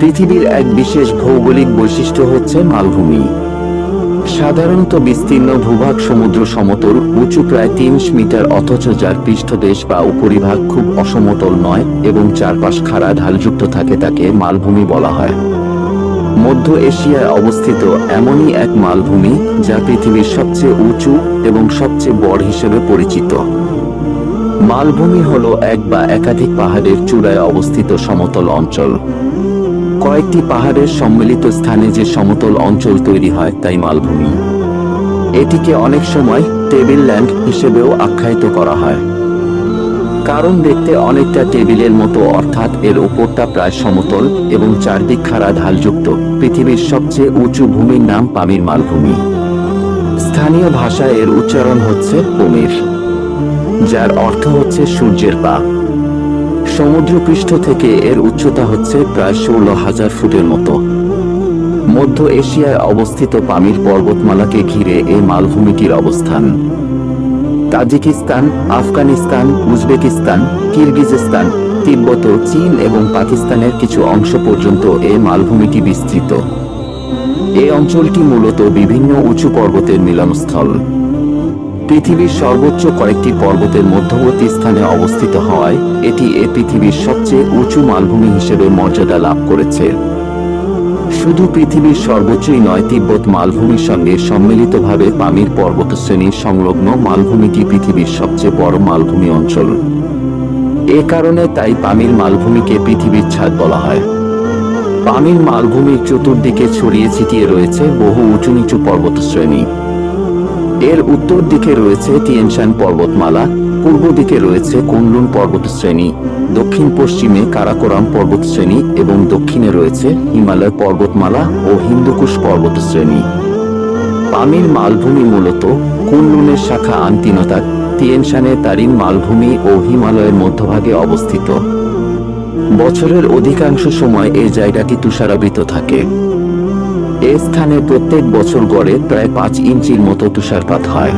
পৃথিবীর এক বিশেষ ভৌগোলিক বৈশিষ্ট্য হচ্ছে মালভূমি। সাধারণত বিস্তীর্ণ ভূভাগ সমুদ্র সমতল, উঁচু প্রায় তিনশ মিটার অথচ যার পৃষ্ঠদেশ বা উপরিভাগ খুব অসমতল নয় এবং চারপাশ খাড়া ঢালযুক্ত থাকে তাকে মালভূমি বলা হয়। মধ্য এশিয়ায় অবস্থিত এমনই এক মালভূমি যা পৃথিবীর সবচেয়ে উঁচু এবং সবচেয়ে বড় হিসেবে পরিচিত। মালভূমি হল এক বা একাধিক পাহাড়ের চূড়ায় অবস্থিত সমতল অঞ্চল। কয়েকটি পাহাড়ের সম্মিলিত স্থানে যে সমতল অঞ্চল তৈরি হয়, তাই মালভূমি। এটিকে অনেক সময় টেবিল ল্যান্ড হিসেবেও আখ্যায়িত করা হয়। কারণ দেখতে অনেকটা টেবিলের মতো, অর্থাৎ এর ওপরটা প্রায় সমতল এবং চারদিক খাড়া ঢালযুক্ত, পৃথিবীর সবচেয়ে উঁচু ভূমির নাম পামির মালভূমি। স্থানীয় ভাষায় এর উচ্চারণ হচ্ছে পমির যার অর্থ হচ্ছে সূর্যের পা। সমুদ্রপৃষ্ঠ থেকে এর উচ্চতা হচ্ছে প্রায় ষোলো হাজার ফুটের মতো। মধ্য এশিয়ায় অবস্থিত পামির পর্বতমালাকে ঘিরে এই মালভূমিটির অবস্থান। তাজিকিস্তান, আফগানিস্তান, উজবেকিস্তান, কিরগিজস্তান, তিব্বত, চীন এবং পাকিস্তানের কিছু অংশ পর্যন্ত এই মালভূমিটি বিস্তৃত। এই অঞ্চলটি মূলত বিভিন্ন উঁচু পর্বতের মিলনস্থল। পৃথিবীর সর্বোচ্চ কয়েকটি পর্বতের মধ্যবর্তী স্থানে অবস্থিত হওয়ায়, এটি এ পৃথিবীর সবচেয়ে উঁচু মালভূমি হিসেবে মর্যাদা লাভ করেছে। শুধু পৃথিবীর সর্বোচ্চই নয়, তিব্বত মালভূমির সঙ্গে সম্মিলিতভাবে পামির পর্বতশ্রেণীর সংলগ্ন মালভূমিটি পৃথিবীর সবচেয়ে বড় মালভূমি অঞ্চল। এ কারণে তাই পামির মালভূমিকে পৃথিবীর ছাদ বলা হয়। পামির মালভূমির চতুর্দিকে ছড়িয়ে ছিটিয়ে রয়েছে বহু উঁচু নিচু পর্বতশ্রেণী। এর উত্তর দিকে রয়েছে টিয়েনশান পর্বতমালা, পূর্ব দিকে রয়েছে কুনলুন পর্বতশ্রেণী, দক্ষিণ পশ্চিমে কারাকোরাম পর্বতশ্রেণী এবং দক্ষিণে রয়েছে হিমালয় পর্বতমালা ও হিন্দুকুশ পর্বতশ্রেণী। পামির মালভূমি মূলত কুনলুনের শাখা আন্তিনতা টিয়েনশানে তারিন মালভূমি ও হিমালয়ের মধ্যভাগে অবস্থিত। বছরের অধিকাংশ সময় এই জায়গাটি তুষারাবৃত থাকে। স্থানে প্রত্যেক বছর গড়ে প্রায় পাঁচ ইঞ্চির মতো তুষারপাত হয়।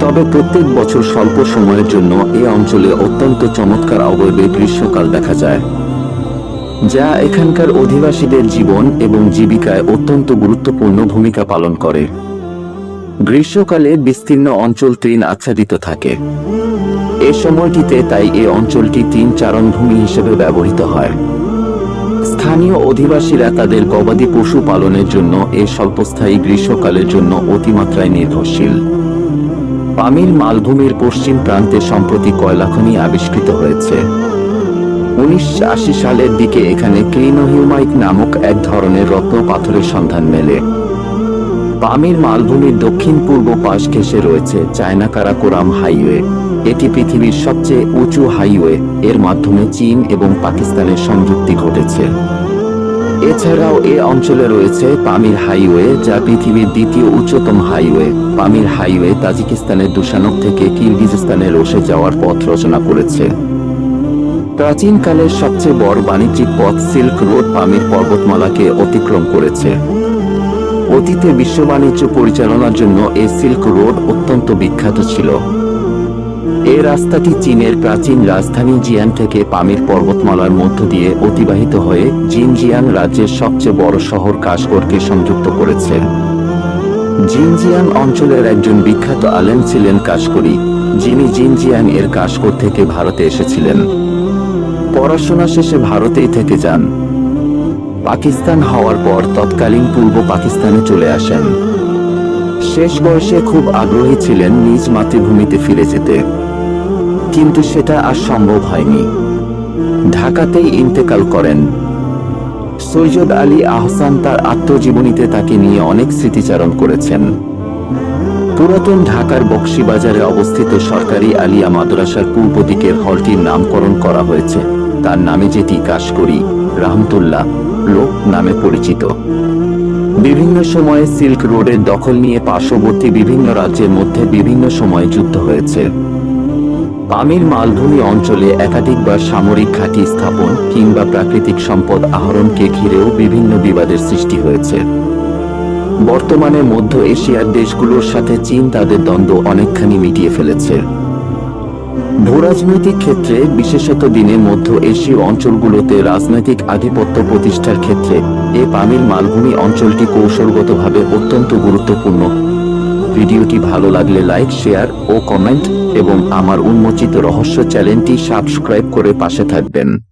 তবে প্রত্যেক বছর স্বল্প সময়ের জন্য এ অঞ্চলে অত্যন্ত চমৎকার অবয়বে গ্রীষ্মকাল দেখা যায়, যা এখানকার অধিবাসীদের জীবন এবং জীবিকায় অত্যন্ত গুরুত্বপূর্ণ ভূমিকা পালন করে। গ্রীষ্মকালে বিস্তীর্ণ অঞ্চল তৃণ আচ্ছাদিত থাকে। এ সময়টিতে তাই এ অঞ্চলটি তিন চারণভূমি হিসেবে ব্যবহৃত হয়। স্থানীয় অধিবাসীরা তাদের গবাদি পশু পালনের জন্য এ স্বল্পস্থায়ী গ্রীষ্মকালের জন্য অতিমাত্রায় নির্ভরশীল। পামির মালভূমির পশ্চিম প্রান্তে সম্প্রতি কয়লাখনি আবিষ্কৃত হয়েছে। উনিশশো আশি সালের দিকে এখানে ক্লিনোহিউমাইট নামক এক ধরনের রত্ন পাথরের সন্ধান মেলে। পামির মালভূমির দক্ষিণ পূর্ব পাশ ঘেঁষে রয়েছে চায়না কারাকোরাম হাইওয়ে। এটি পৃথিবীর সবচেয়ে উঁচু হাইওয়ে। এর মাধ্যমে চীন এবং পাকিস্তানের সংযুক্তি ঘটেছে। এছাড়াও এ অঞ্চলে রয়েছে পামির হাইওয়ে, যা পৃথিবীর দ্বিতীয় উচ্চতম হাইওয়ে। পামির হাইওয়ে তাজিকিস্তানের দুশানক থেকে কিরগিজস্তানের রসে যাওয়ার পথ রচনা করেছে। প্রাচীনকালের সবচেয়ে বড় বাণিজ্যিক পথ সিল্ক রোড পামির পর্বতমালাকে অতিক্রম করেছে। অতীতে বিশ্ব বাণিজ্য পরিচালনার জন্য এ সিল্ক রোড অত্যন্ত বিখ্যাত ছিল। এ রাস্তাটি চীনের প্রাচীন রাজধানী জিয়ান থেকে পামির পর্বতমালার মধ্য দিয়ে অতিবাহিত হয়ে জিনজিয়াং রাজ্যের সবচেয়ে বড় শহর কাশগড়কে সংযুক্ত করেছে। জিনজিয়াং অঞ্চলের একজন বিখ্যাত আলেম ছিলেন কাশকরি যিনি জিনজিয়াং এর কাশগড় থেকে ভারতে এসেছিলেন। পড়াশোনা শেষে ভারতেই থেকে যান। পাকিস্তান হওয়ার পর তৎকালীন পূর্ব পাকিস্তানে চলে আসেন। শেষ বয়সে খুব আগ্রহী ছিলেন নিজ মাতৃভূমিতে ফিরে যেতে। কিন্তু সেটা আর সম্ভব হয়নি। ঢাকাতেই ইন্তেকাল করেন। সৈয়দ আলী আহসান তার আত্মজীবনীতে তাকে নিয়ে অনেক স্মৃতিচারণ করেছেন। পুরাতন ঢাকার বক্সিবাজারে অবস্থিত সরকারি আলিয়া মাদ্রাসার পূর্ব দিকের হলটির নামকরণ করা হয়েছে। তার নামে যেটি কাশকরি রাহমতুল্লাহ। লোক নামে পরিচিত। বিভিন্ন সময়ে সিল্ক রোডের দখল নিয়ে পার্শ্ববর্তী বিভিন্ন রাজ্যের মধ্যে বিভিন্ন সময়ে যুদ্ধ হয়েছে। পামির মালভূমি অঞ্চলে একাধিকবার সামরিক ঘাঁটি স্থাপন কিংবা প্রাকৃতিক সম্পদ আহরণকে ঘিরেও বিভিন্ন বিবাদের সৃষ্টি হয়েছে। বর্তমানে মধ্য এশিয়ার দেশগুলোর সাথে চীন তাদের দ্বন্দ্ব অনেকখানি মিটিয়ে ফেলেছে। ভূরাজনৈতিক ক্ষেত্রে, বিশেষত দিনে মধ্য এশীয় অঞ্চলগুলোতে রাজনৈতিক আধিপত্য প্রতিষ্ঠার ক্ষেত্রে, এ পামিল মালভূমি অঞ্চলটি কৌশলগতভাবে অত্যন্ত গুরুত্বপূর্ণ। ভিডিওটি ভালো লাগলে লাইক, শেয়ার ও কমেন্ট এবং আমার উন্মোচিত রহস্য চ্যানেলটি সাবস্ক্রাইব করে পাশে থাকবেন।